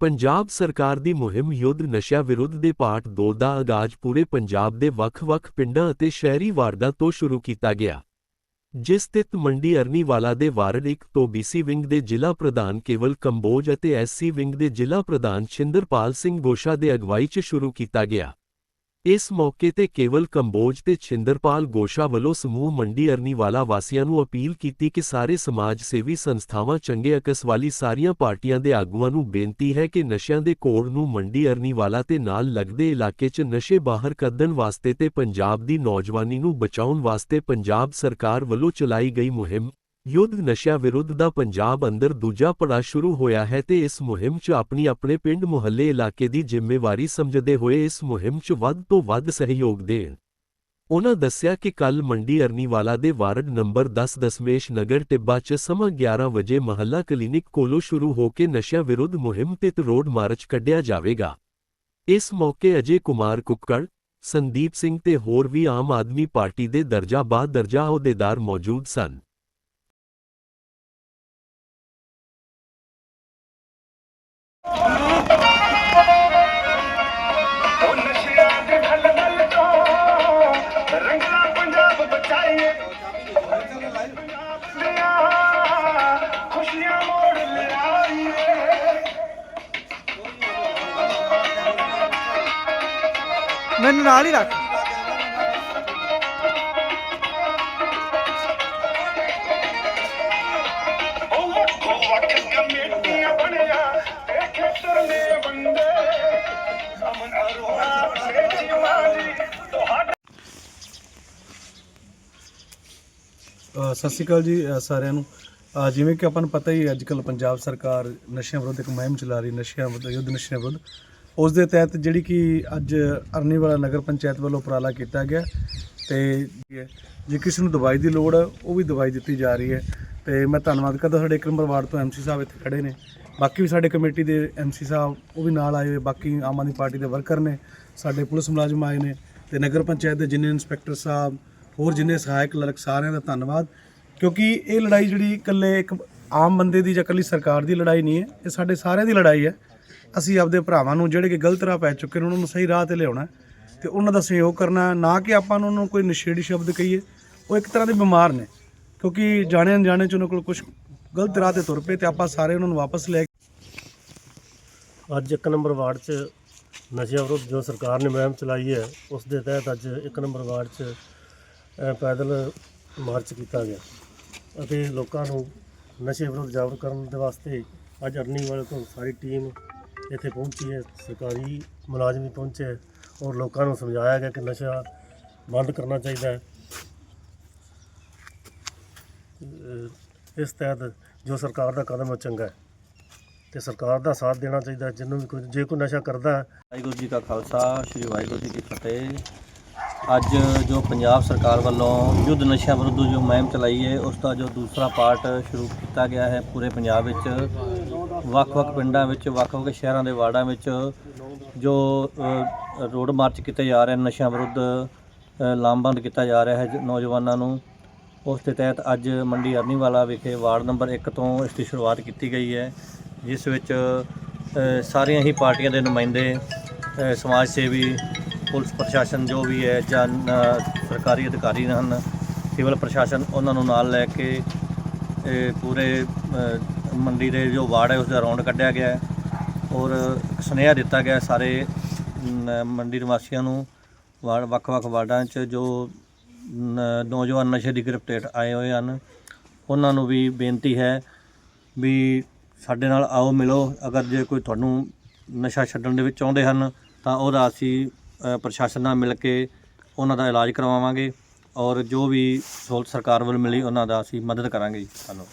ਪੰਜਾਬ ਸਰਕਾਰ ਦੀ ਮੁਹਿੰਮ ਯੁੱਧ ਨਸ਼ਿਆਂ ਵਿਰੁੱਧ ਦੇ ਪਾਠ 2 ਦਾ ਆਗਾਜ਼ ਪੂਰੇ ਪੰਜਾਬ ਦੇ ਵੱਖ-ਵੱਖ ਪਿੰਡਾਂ ਅਤੇ ਸ਼ਹਿਰੀ ਵਾਰਡਾਂ ਤੋਂ ਸ਼ੁਰੂ ਕੀਤਾ ਗਿਆ। ਜਿਸ ਸਥਿਤ ਮੰਡੀ ਅਰਨੀਵਾਲਾ ਦੇ ਵਾਰਡ 1 ਤੋਂ ਬੀਸੀ ਵਿੰਗ ਦੇ ਜ਼ਿਲ੍ਹਾ ਪ੍ਰਧਾਨ ਕੇਵਲ ਕੰਬੋਜ ਅਤੇ ਐਸਸੀ ਵਿੰਗ ਦੇ ਜ਼ਿਲ੍ਹਾ ਪ੍ਰਧਾਨ ਛਿੰਦਰਪਾਲ ਸਿੰਘ ਗੋਸ਼ਾ ਦੇ ਅਗਵਾਈ 'ਚ ਸ਼ੁਰੂ ਕੀਤਾ ਗਿਆ। ਇਸ ਮੌਕੇ ਤੇ ਕੇਵਲ ਕੰਬੋਜ ਤੇ ਛਿੰਦਰਪਾਲ ਗੋਸ਼ਾ ਵੱਲੋਂ ਸਮੂਹ ਮੰਡੀ ਅਰਨੀਵਾਲਾ ਵਾਸੀਆਂ ਨੂੰ ਅਪੀਲ ਕੀਤੀ ਕਿ ਸਾਰੇ ਸਮਾਜ ਸੇਵੀ ਸੰਸਥਾਵਾਂ ਚੰਗੇ ਅਕਸ ਵਾਲੀ ਸਾਰੀਆਂ ਪਾਰਟੀਆਂ ਦੇ ਆਗੂਆਂ ਨੂੰ ਬੇਨਤੀ ਹੈ ਕਿ ਨਸ਼ਿਆਂ ਦੇ ਕੋੜ ਨੂੰ ਮੰਡੀ ਅਰਨੀਵਾਲਾ ਤੇ ਨਾਲ ਲੱਗਦੇ ਇਲਾਕੇ 'ਚ ਨਸ਼ੇ ਬਾਹਰ ਕੱਢਣ ਵਾਸਤੇ ਤੇ ਪੰਜਾਬ ਦੀ ਨੌਜਵਾਨੀ ਨੂੰ ਬਚਾਉਣ ਵਾਸਤੇ ਪੰਜਾਬ ਸਰਕਾਰ ਵੱਲੋਂ ਚਲਾਈ ਗਈ ਮੁਹਿੰਮ ਯੁੱਧ ਨਸ਼ਿਆਂ ਵਿਰੁੱਧ ਦਾ ਪੰਜਾਬ ਅੰਦਰ ਦੂਜਾ ਪੜਾਅ ਸ਼ੁਰੂ ਹੋਇਆ ਹੈ ਤੇ ਇਸ ਮੁਹਿੰਮ 'ਚ ਆਪਣੀ ਆਪਣੇ ਪਿੰਡ ਮੁਹੱਲੇ ਇਲਾਕੇ ਦੀ ਜ਼ਿੰਮੇਵਾਰੀ ਸਮਝਦੇ ਹੋਏ ਇਸ ਮੁਹਿੰਮ 'ਚ ਵੱਧ ਤੋਂ ਵੱਧ ਸਹਿਯੋਗ ਦੇਣ। ਉਨ੍ਹਾਂ ਦੱਸਿਆ ਕਿ ਕੱਲ ਮੰਡੀ ਅਰਨੀਵਾਲਾ ਦੇ ਵਾਰਡ ਨੰਬਰ 10 ਦਸਮੇਸ਼ ਨਗਰ ਟਿੱਬਾ 'ਚ ਸਮਾਂ 11 ਵਜੇ ਮਹੱਲਾ ਕਲੀਨਿਕ ਕੋਲੋਂ ਸ਼ੁਰੂ ਹੋ ਕੇ ਨਸ਼ਿਆਂ ਵਿਰੁੱਧ ਮੁਹਿੰਮ ਤੇ ਰੋਡ ਮਾਰਚ ਕੱਢਿਆ ਜਾਵੇਗਾ। ਇਸ ਮੌਕੇ ਅਜੇ ਕੁਮਾਰ ਕੁੱਕੜ, ਸੰਦੀਪ ਸਿੰਘ ਤੇ ਹੋਰ ਵੀ ਆਮ ਆਦਮੀ ਪਾਰਟੀ ਦੇ ਦਰਜਾ ਬਾਅਦ ਦਰਜਾ ਅਹੁਦੇਦਾਰ ਮੌਜੂਦ ਸਨ। ਮੈਨੂੰ ਨਾਲ ਹੀ ਰੱਖ। ਸਤਿ ਸ਼੍ਰੀ ਅਕਾਲ ਜੀ ਸਾਰਿਆਂ ਨੂੰ। ਜਿਵੇਂ ਕਿ ਆਪਾਂ ਨੂੰ ਪਤਾ ਹੀ ਅੱਜ ਕੱਲ ਪੰਜਾਬ ਸਰਕਾਰ ਨਸ਼ਿਆਂ ਵਿਰੁੱਧ ਇੱਕ ਮੁਹਿੰਮ ਚਲਾ ਰਹੀ ਨਸ਼ਿਆਂ ਵਿਰੁੱਧ, ਯੁੱਧ ਨਸ਼ਿਆਂ ਵਿਰੁੱਧ। ਉਸ ਦੇ ਤਹਿਤ ਜਿਹੜੀ ਕਿ ਅੱਜ ਅਰਨੀਵਾਲਾ ਨਗਰ ਪੰਚਾਇਤ ਵੱਲੋਂ ਉਪਰਾਲਾ ਕੀਤਾ ਗਿਆ ਤੇ ਜੇ ਕਿਸੇ ਨੂੰ ਦਵਾਈ ਦੀ ਲੋੜ ਹੈ, ਉਹ ਵੀ ਦਵਾਈ ਦਿੱਤੀ ਜਾ ਰਹੀ ਹੈ। ਤੇ ਮੈਂ ਧੰਨਵਾਦ ਕਰਦਾ ਸਾਡੇ ਇੱਕ ਨੰਬਰ ਵਾਰਡ ਤੋਂ ਐਮਸੀ ਸਾਹਿਬ ਇੱਥੇ ਖੜੇ ਨੇ। ਬਾਕੀ ਵੀ ਸਾਡੇ ਕਮੇਟੀ ਦੇ ਐਮਸੀ ਸਾਹਿਬ, ਉਹ ਵੀ ਨਾਲ ਆਏ ਹੋਏ, ਬਾਕੀ ਆਮ ਆਦਮੀ ਪਾਰਟੀ ਦੇ ਵਰਕਰ ਨੇ, ਸਾਡੇ ਪੁਲਿਸ ਮੁਲਾਜ਼ਮ ਆਏ ਨੇ ਤੇ ਨਗਰ ਪੰਚਾਇਤ ਦੇ ਜਿੰਨੇ ਇੰਸਪੈਕਟਰ ਸਾਹਿਬ, ਹੋਰ ਜਿੰਨੇ ਸਹਾਇਕ ਕਲਰਕ ਸਾਰਿਆਂ ਦਾ ਧੰਨਵਾਦ। ਕਿਉਂਕਿ ਇਹ ਲੜਾਈ ਜਿਹੜੀ ਇਕੱਲੇ ਇੱਕ ਆਮ ਬੰਦੇ ਦੀ ਜਾਂ ਇਕੱਲੀ ਸਰਕਾਰ ਦੀ ਲੜਾਈ ਨਹੀਂ ਹੈ, ਇਹ ਸਾਡੇ ਸਾਰਿਆਂ ਦੀ ਲੜਾਈ ਹੈ। ਅਸੀਂ ਆਪਦੇ ਭਰਾਵਾਂ ਨੂੰ ਜਿਹੜੇ ਕਿ ਗਲਤ ਰਾਹ ਪੈ ਚੁੱਕੇ ਨੇ ਉਹਨਾਂ ਨੂੰ ਸਹੀ ਰਾਹ ਤੇ ਲਿਆਉਣਾ ਹੈ ਤੇ ਉਹਨਾਂ ਦਾ ਸਹਿਯੋਗ ਕਰਨਾ ਨਾ ਕਿ ਆਪਾਂ ਉਹਨਾਂ ਨੂੰ ਕੋਈ ਨਸ਼ੇੜੀ ਸ਼ਬਦ ਕਹੀਏ ਉਹ ਇੱਕ ਤਰ੍ਹਾਂ ਦੇ ਬਿਮਾਰ ਨੇ। ਕਿਉਂਕਿ ਜਾਣੇ ਅਣਜਾਣੇ ਚ ਉਹਨਾਂ ਕੋਲ ਕੁਝ ਗਲਤ ਰਾਹ ਤੇ ਤੁਰ ਪਏ ਤੇ ਆਪਾਂ ਸਾਰੇ ਉਹਨਾਂ ਨੂੰ ਵਾਪਸ ਲੈ ਅੱਜ ਇੱਕ ਨੰਬਰ ਵਾਰਡ 'ਚ ਨਸ਼ਿਆਂ ਵਿਰੁੱਧ ਜੋ ਸਰਕਾਰ ਨੇ ਮੁਹਿੰਮ ਚਲਾਈ ਹੈ ਉਸ ਦੇ ਤਹਿਤ ਅੱਜ ਇੱਕ ਨੰਬਰ ਵਾਰਡ 'ਚ ਅ, ਪੈਦਲ ਮਾਰਚ ਕੀਤਾ ਗਿਆ। ਅਤੇ ਲੋਕਾਂ ਨੂੰ ਨਸ਼ੇ ਵਿਰੁੱਧ ਜਾਗਰੂਕ ਕਰਨ ਦੇ ਵਾਸਤੇ ਅੱਜ ਅਰਨੀ ਵਾਲੇ ਤੋਂ ਸਾਰੀ ਟੀਮ ਇੱਥੇ ਪਹੁੰਚੀ ਹੈ ਸਰਕਾਰੀ ਮੁਲਾਜ਼ਮ ਵੀ ਪਹੁੰਚੇ ਹੈ ਔਰ ਲੋਕਾਂ ਨੂੰ ਸਮਝਾਇਆ ਗਿਆ ਕਿ ਨਸ਼ਾ ਬੰਦ ਕਰਨਾ ਚਾਹੀਦਾ ਹੈ। ਅ, ਇਸ ਤਹਿਤ ਜੋ ਸਰਕਾਰ ਦਾ ਕਦਮ ਹੈ ਉਹ ਚੰਗਾ ਹੈ ਤੇ ਸਰਕਾਰ ਦਾ ਸਾਥ ਦੇਣਾ ਚਾਹੀਦਾ ਹੈ। ਜਿਹਨੂੰ ਵੀ ਕੋਈ ਜੇ ਕੋਈ ਨਸ਼ਾ ਕਰਦਾ ਹੈ। ਵਾਹਿਗੁਰੂ ਜੀ ਕਾ ਖਾਲਸਾ ਸ੍ਰੀ ਵਾਹਿਗੁਰੂ ਜੀ ਕੀ ਫਤਿਹ। ਅੱਜ ਜੋ ਪੰਜਾਬ ਸਰਕਾਰ ਵੱਲੋਂ ਯੁੱਧ ਨਸ਼ਿਆਂ ਵਿਰੁੱਧ ਜੋ ਮੁਹਿੰਮ ਚਲਾਈ ਹੈ ਉਸ ਦਾ ਜੋ ਦੂਸਰਾ ਪਾਰਟ ਸ਼ੁਰੂ ਕੀਤਾ ਗਿਆ ਹੈ ਪੂਰੇ ਪੰਜਾਬ ਵਿੱਚ। ਵੱਖ-ਵੱਖ ਪਿੰਡਾਂ ਵਿੱਚ, ਵੱਖ-ਵੱਖ ਸ਼ਹਿਰਾਂ ਦੇ ਵਾਰਡਾਂ ਵਿੱਚ ਜੋ ਰੋਡ ਮਾਰਚ ਕੀਤੇ ਜਾ ਰਹੇ ਨਸ਼ਿਆਂ ਵਿਰੁੱਧ ਲਾਮਬੰਦ ਕੀਤਾ ਜਾ ਰਿਹਾ ਹੈ ਨੌਜਵਾਨਾਂ ਨੂੰ। ਉਸ ਦੇ ਤਹਿਤ ਅੱਜ ਮੰਡੀ ਅਰਨੀਵਾਲਾ ਵਿਖੇ ਵਾਰਡ ਨੰਬਰ 1 ਤੋਂ ਇਸ ਦੀ ਸ਼ੁਰੂਆਤ ਕੀਤੀ ਗਈ ਹੈ, ਜਿਸ ਵਿੱਚ ਸਾਰੀਆਂ ਹੀ ਪਾਰਟੀਆਂ ਦੇ ਨੁਮਾਇੰਦੇ ਸਮਾਜ ਸੇਵੀ, ਪੁਲਿਸ ਪ੍ਰਸ਼ਾਸਨ ਜੋ ਵੀ ਹੈ ਜਾਂ ਸਰਕਾਰੀ ਅਧਿਕਾਰੀ ਹਨ, ਸਿਵਲ ਪ੍ਰਸ਼ਾਸਨ ਉਹਨਾਂ ਨੂੰ ਨਾਲ ਲੈ ਕੇ ਪੂਰੇ ਮੰਡੀ ਦੇ ਜੋ ਵਾਰਡ ਹੈ, ਉਸ ਦਾ ਰੌਂਡ ਕੱਢਿਆ ਗਿਆ ਹੈ ਔਰ ਸੁਨੇਹਾ ਦਿੱਤਾ ਗਿਆ ਸਾਰੇ ਮੰਡੀ ਨਿਵਾਸੀਆਂ ਨੂੰ। ਵਾਰਡ, ਵੱਖ-ਵੱਖ ਵਾਰਡਾਂ 'ਚ ਜੋ ਨੌਜਵਾਨ ਨਸ਼ੇ ਦੀ ਗ੍ਰਿਫਤ ਆਏ ਹੋਏ ਹਨ, ਉਹਨਾਂ ਨੂੰ ਵੀ ਬੇਨਤੀ ਹੈ ਵੀ ਸਾਡੇ ਨਾਲ ਆਓ, ਮਿਲੋ। ਅਗਰ ਜੇ ਕੋਈ ਤੁਹਾਨੂੰ ਨਸ਼ਾ ਛੱਡਣ ਦੇ ਵਿੱਚ ਚਾਹੁੰਦੇ ਹਨ, ਤਾਂ ਉਹਦਾ ਅਸੀਂ ਪ੍ਰਸ਼ਾਸਨ ਨਾਲ ਮਿਲ ਕੇ ਉਹਨਾਂ ਦਾ ਇਲਾਜ ਕਰਵਾਵਾਂਗੇ ਔਰ ਜੋ ਵੀ ਸਹੂਲਤ ਸਰਕਾਰ ਵੱਲੋਂ ਮਿਲੀ, ਉਹਨਾਂ ਦਾ ਅਸੀਂ ਮਦਦ ਕਰਾਂਗੇ ਜੀ। ਤੁਹਾਨੂੰ